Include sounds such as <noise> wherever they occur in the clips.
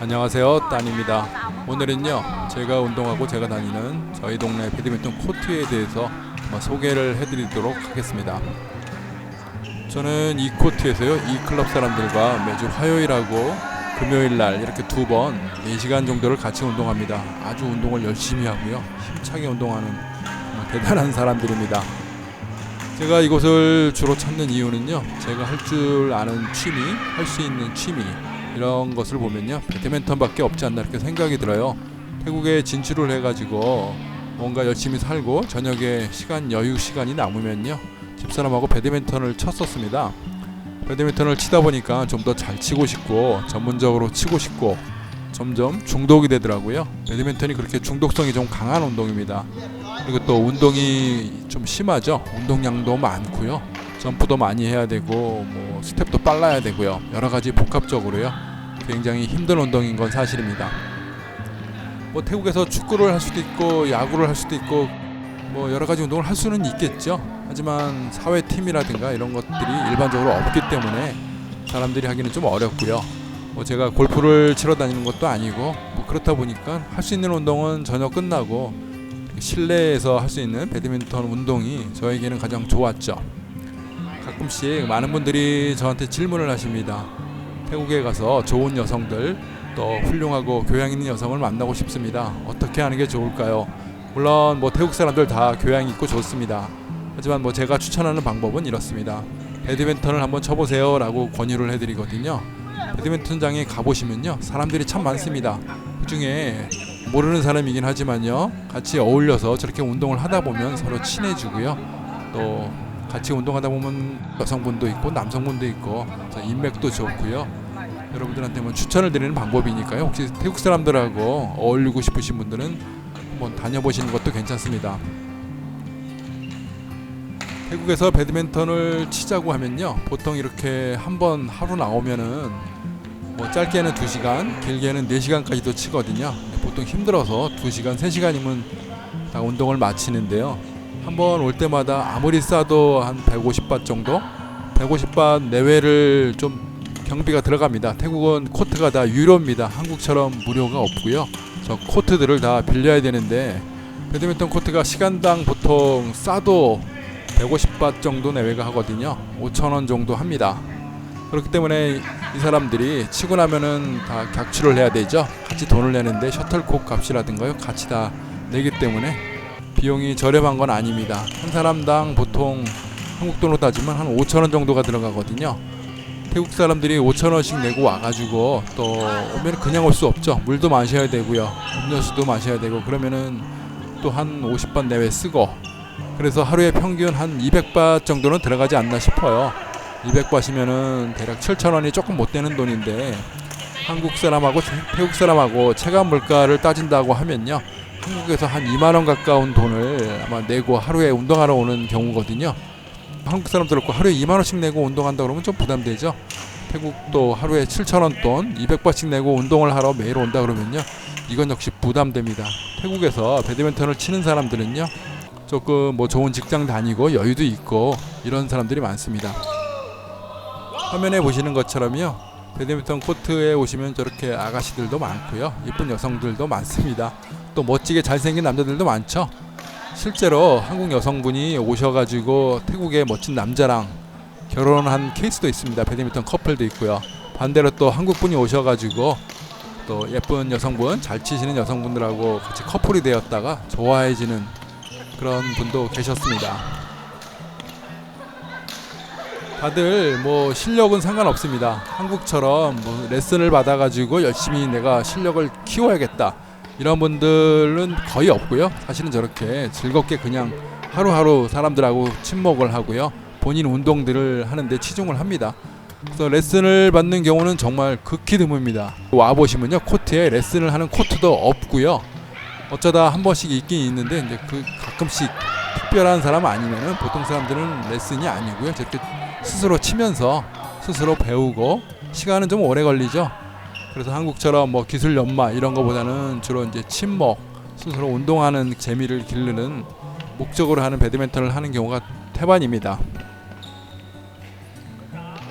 안녕하세요 따입니다. 오늘은요 제가 운동하고 제가 다니는 저희 동네 배드민턴 코트에 대해서 소개를 해드리도록 하겠습니다. 저는 이 코트에서요 이 클럽 사람들과 매주 화요일하고 금요일날 이렇게 두 번 4시간 정도를 같이 운동합니다. 아주 운동을 열심히 하고요 힘차게 운동하는 대단한 사람들입니다. 제가 이곳을 주로 찾는 이유는요 제가 할 줄 아는 취미 할 수 있는 취미 이런 것을 보면요. 배드민턴밖에 없지 않나 이렇게 생각이 들어요. 태국에 진출을 해가지고 뭔가 열심히 살고 저녁에 시간 여유 시간이 남으면요. 집사람하고 배드민턴을 쳤었습니다. 배드민턴을 치다 보니까 좀 더 잘 치고 싶고 전문적으로 치고 싶고 점점 중독이 되더라고요. 배드민턴이 그렇게 중독성이 좀 강한 운동입니다. 그리고 또 운동이 좀 심하죠. 운동량도 많고요 점프도 많이 해야 되고 뭐 스텝도 빨라야 되고요. 여러 가지 복합적으로요. 굉장히 힘든 운동인 건 사실입니다. 뭐 태국에서 축구를 할 수도 있고 야구를 할 수도 있고 뭐 여러 가지 운동을 할 수는 있겠죠. 하지만 사회 팀이라든가 이런 것들이 일반적으로 없기 때문에 사람들이 하기는 좀 어렵고요. 뭐 제가 골프를 치러 다니는 것도 아니고 뭐 그렇다 보니까 할 수 있는 운동은 저녁 끝나고 실내에서 할 수 있는 배드민턴 운동이 저에게는 가장 좋았죠. 가끔씩 많은 분들이 저한테 질문을 하십니다. 태국에 가서 좋은 여성들 또 훌륭하고 교양 있는 여성을 만나고 싶습니다. 어떻게 하는 게 좋을까요? 물론 뭐 태국 사람들 다 교양 있고 좋습니다. 하지만 뭐 제가 추천하는 방법은 이렇습니다. 배드민턴을 한번 쳐보세요라고 권유를 해드리거든요. 배드민턴장에 가보시면요 사람들이 참 많습니다. 그 중에 모르는 사람이긴 하지만요 같이 어울려서 저렇게 운동을 하다 보면 서로 친해지고요 또 같이 운동하다 보면 여성분도 있고 남성분도 있고 자, 인맥도 좋고요. 여러분들한테 뭐 추천을 드리는 방법이니까요. 혹시 태국 사람들하고 어울리고 싶으신 분들은 한번 다녀보시는 것도 괜찮습니다. 태국에서 배드민턴을 치자고 하면요. 보통 이렇게 한 번 하루 나오면은 뭐 짧게는 2시간, 길게는 4시간까지도 치거든요. 보통 힘들어서 2시간, 3시간이면 다 운동을 마치는데요. 한 번 올 때마다 아무리 싸도 한 150바 정도? 150바 내외를 좀 경비가 들어갑니다. 태국은 코트가 다 유료입니다. 한국처럼 무료가 없고요. 저 코트들을 다 빌려야 되는데 배드민턴 코트가 시간당 보통 싸도 150바 정도 내외가 하거든요. 5천원 정도 합니다. 그렇기 때문에 이 사람들이 치고 나면은 다 객출을 해야 되죠. 같이 돈을 내는데 셔틀콕 값이라든가요. 같이 다 내기 때문에 비용이 저렴한 건 아닙니다. 한 사람당 보통 한국 돈으로 따지면 한 5천 원 정도가 들어가거든요. 태국 사람들이 5천 원씩 내고 와가지고 또 오면 그냥 올 수 없죠. 물도 마셔야 되고요. 음료수도 마셔야 되고 그러면은 또 한 50번 내외 쓰고 그래서 하루에 평균 한 200바 정도는 들어가지 않나 싶어요. 200바시면은 대략 7천 원이 조금 못 되는 돈인데 한국 사람하고 태국 사람하고 체감 물가를 따진다고 하면요. 한국에서 한 2만 원 가까운 돈을 아마 내고 하루에 운동하러 오는 경우거든요. 한국 사람들 없고 하루에 2만 원씩 내고 운동한다 그러면 좀 부담되죠. 태국도 하루에 7천 원돈 200바씩 내고 운동을 하러 매일 온다 그러면요. 이건 역시 부담됩니다. 태국에서 배드민턴을 치는 사람들은요. 조금 뭐 좋은 직장 다니고 여유도 있고 이런 사람들이 많습니다. 화면에 보시는 것처럼요. 배드민턴 코트에 오시면 저렇게 아가씨들도 많고요. 이쁜 여성들도 많습니다. 또 멋지게 잘생긴 남자들도 많죠. 실제로 한국 여성분이 오셔가지고 태국의 멋진 남자랑 결혼한 케이스도 있습니다. 배드민턴 커플도 있고요. 반대로 또 한국분이 오셔가지고 또 예쁜 여성분, 잘 치시는 여성분들하고 같이 커플이 되었다가 좋아해지는 그런 분도 계셨습니다. 다들 뭐 실력은 상관없습니다. 한국처럼 뭐 레슨을 받아가지고 열심히 내가 실력을 키워야겠다. 이런 분들은 거의 없고요. 사실은 저렇게 즐겁게 그냥 하루하루 사람들하고 친목을 하고요. 본인 운동들을 하는데 치중을 합니다. 그래서 레슨을 받는 경우는 정말 극히 드뭅니다. 와 보시면요 코트에 레슨을 하는 코트도 없고요. 어쩌다 한 번씩 있긴 있는데 이제 그 가끔씩 특별한 사람 아니면은 보통 사람들은 레슨이 아니고요. 저렇게 스스로 치면서 스스로 배우고 시간은 좀 오래 걸리죠. 그래서 한국처럼 뭐 기술 연마 이런 거보다는 주로 이제 친목 스스로 운동하는 재미를 기르는 목적으로 하는 배드민턴을 하는 경우가 태반입니다.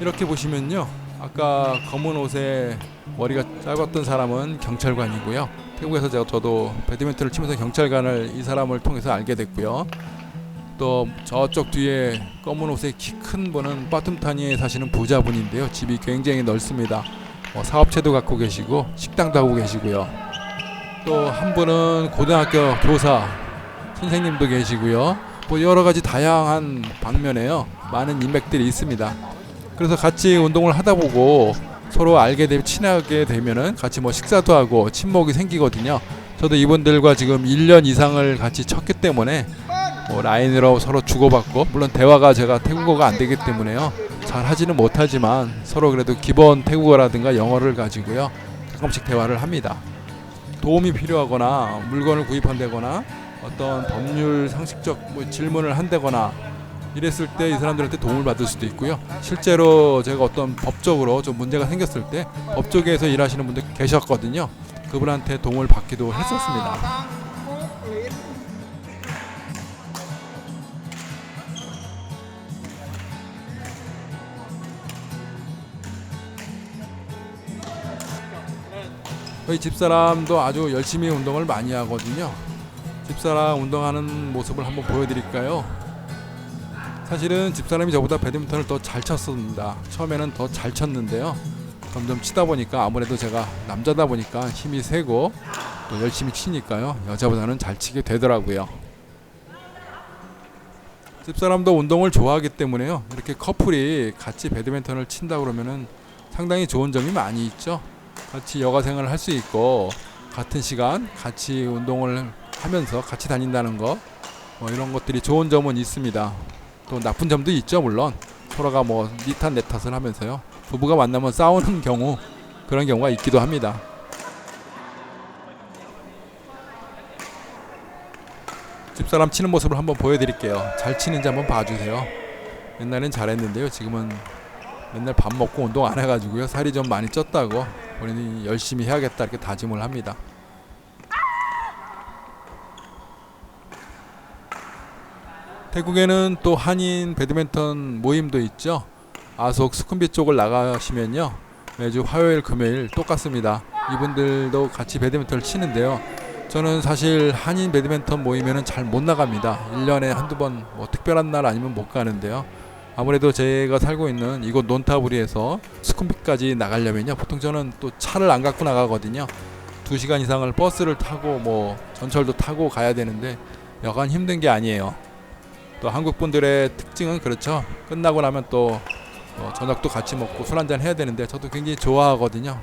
이렇게 보시면요 아까 검은 옷에 머리가 짧았던 사람은 경찰관이고요. 태국에서 제가 저도 배드민턴을 치면서 경찰관을 이 사람을 통해서 알게 됐고요. 또 저쪽 뒤에 검은 옷에 키 큰 분은 빠툼타니에 사시는 부자분인데요. 집이 굉장히 넓습니다. 뭐 사업체도 갖고 계시고 식당도 하고 계시고요. 또 한 분은 고등학교 교사 선생님도 계시고요. 뭐 여러 가지 다양한 방면에요. 많은 인맥들이 있습니다. 그래서 같이 운동을 하다 보고 서로 알게 되면 친하게 되면은 같이 뭐 식사도 하고 친목이 생기거든요. 저도 이분들과 지금 1년 이상을 같이 쳤기 때문에 뭐 라인으로 서로 주고받고 물론 대화가 제가 태국어가 안 되기 때문에요. 잘 하지는 못하지만 서로 그래도 기본 태국어라든가 영어를 가지고요. 가끔씩 대화를 합니다. 도움이 필요하거나 물건을 구입한다거나 어떤 법률 상식적 뭐 질문을 한다거나 이랬을 때 이 사람들한테 도움을 받을 수도 있고요. 실제로 제가 어떤 법적으로 좀 문제가 생겼을 때 법조계에서 일하시는 분들 계셨거든요. 그분한테 도움을 받기도 했었습니다. 저희 집사람도 아주 열심히 운동을 많이 하거든요. 집사람 운동하는 모습을 한번 보여드릴까요? 사실은 집사람이 저보다 배드민턴을 더 잘 쳤습니다. 처음에는 더 잘 쳤는데요. 점점 치다 보니까 아무래도 제가 남자다 보니까 힘이 세고 또 열심히 치니까요. 여자보다는 잘 치게 되더라고요. 집사람도 운동을 좋아하기 때문에요. 이렇게 커플이 같이 배드민턴을 친다 그러면은 상당히 좋은 점이 많이 있죠. 같이 여가 생활을 할 수 있고 같은 시간 같이 운동을 하면서 같이 다닌다는 거 뭐 이런 것들이 좋은 점은 있습니다. 또 나쁜 점도 있죠 물론 서로가 뭐 니탓 내 탓을 하면서요 부부가 만나면 싸우는 경우 그런 경우가 있기도 합니다. 집사람 치는 모습을 한번 보여드릴게요. 잘 치는지 한번 봐주세요. 옛날엔 잘했는데요. 지금은 맨날 밥 먹고 운동 안 해가지고요. 살이 좀 많이 쪘다고 본인이 열심히 해야겠다 이렇게 다짐을 합니다. 태국에는 또 한인 배드민턴 모임도 있죠. 아속 수쿰비 쪽을 나가시면요. 매주 화요일 금요일 똑같습니다. 이분들도 같이 배드민턴을 치는데요. 저는 사실 한인 배드민턴 모임에는 잘 못 나갑니다. 1년에 한두 번 뭐 특별한 날 아니면 못 가는데요. 아무래도 제가 살고 있는 이곳 논타부리에서 스쿰비까지 나가려면요. 보통 저는 또 차를 안 갖고 나가거든요. 2시간 이상을 버스를 타고 뭐 전철도 타고 가야 되는데 여간 힘든 게 아니에요. 또 한국 분들의 특징은 그렇죠. 끝나고 나면 또 어, 저녁도 같이 먹고 술 한잔 해야 되는데 저도 굉장히 좋아하거든요.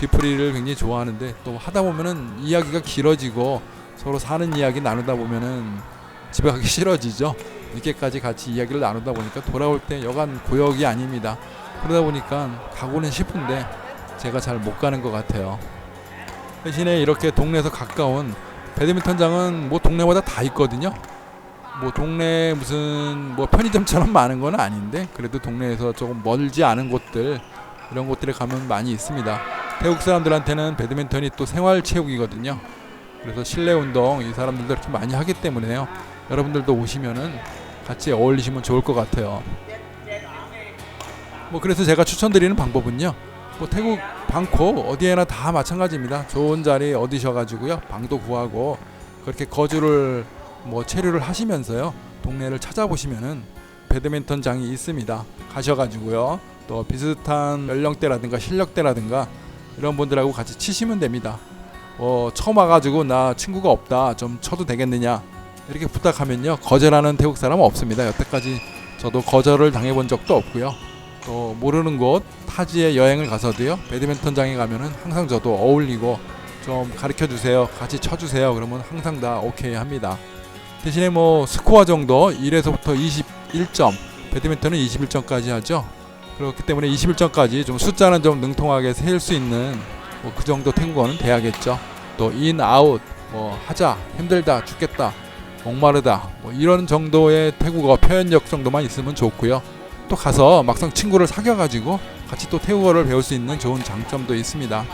뒤풀이를 굉장히 좋아하는데 또 하다 보면은 이야기가 길어지고 서로 사는 이야기 나누다 보면은 집에 가기 <laughs> 싫어지죠. 늦게까지 같이 이야기를 나누다 보니까 돌아올 때 여간 고역이 아닙니다. 그러다 보니까 가고는 싶은데 제가 잘 못 가는 것 같아요. 대신에 이렇게 동네에서 가까운 배드민턴장은 뭐 동네마다 다 있거든요. 뭐 동네 무슨 뭐 편의점처럼 많은 건 아닌데 그래도 동네에서 조금 멀지 않은 곳들 이런 곳들에 가면 많이 있습니다. 태국 사람들한테는 배드민턴이 또 생활 체육이거든요. 그래서 실내 운동 이 사람들도 이렇게 많이 하기 때문에요. 여러분들도 오시면은 같이 어울리시면 좋을 것 같아요. 뭐 그래서 제가 추천드리는 방법은요. 뭐 태국 방콕 어디에나 다 마찬가지입니다. 좋은 자리 얻으셔가지고요 방도 구하고 그렇게 거주를 뭐 체류를 하시면서요 동네를 찾아보시면은 배드민턴장이 있습니다. 가셔가지고요 또 비슷한 연령대라든가 실력대라든가 이런 분들하고 같이 치시면 됩니다. 어, 처음 와가지고 나 친구가 없다 좀 쳐도 되겠느냐 이렇게 부탁하면요. 거절하는 태국 사람은 없습니다. 여태까지 저도 거절을 당해본 적도 없고요. 또 모르는 곳 타지에 여행을 가서도요. 배드민턴장에 가면은 항상 저도 어울리고 좀 가르쳐 주세요. 같이 쳐 주세요. 그러면 항상 다 오케이 합니다. 대신에 뭐 스코어 정도 1에서부터 21점 배드민턴은 21점까지 하죠. 그렇기 때문에 21점까지 좀 숫자는 좀 능통하게 셀수 있는 뭐 그 정도 태국어는 돼야겠죠. 또 인 아웃 뭐 하자 힘들다 죽겠다 목마르다 뭐 이런 정도의 태국어 표현력 정도만 있으면 좋고요 또 가서 막상 친구를 사귀어가지고 같이 또 태국어를 배울 수 있는 좋은 장점도 있습니다.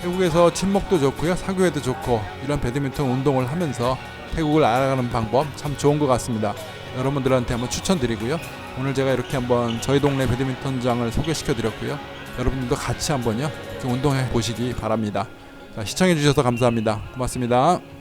태국에서 친목도 좋고요, 사교에도 좋고 이런 배드민턴 운동을 하면서 태국을 알아가는 방법 참 좋은 것 같습니다. 여러분들한테 한번 추천드리고요. 오늘 제가 이렇게 한번 저희 동네 배드민턴장을 소개시켜 드렸고요. 여러분들도 같이 한번요. 운동해 보시기 바랍니다. 자, 시청해 주셔서 감사합니다. 고맙습니다.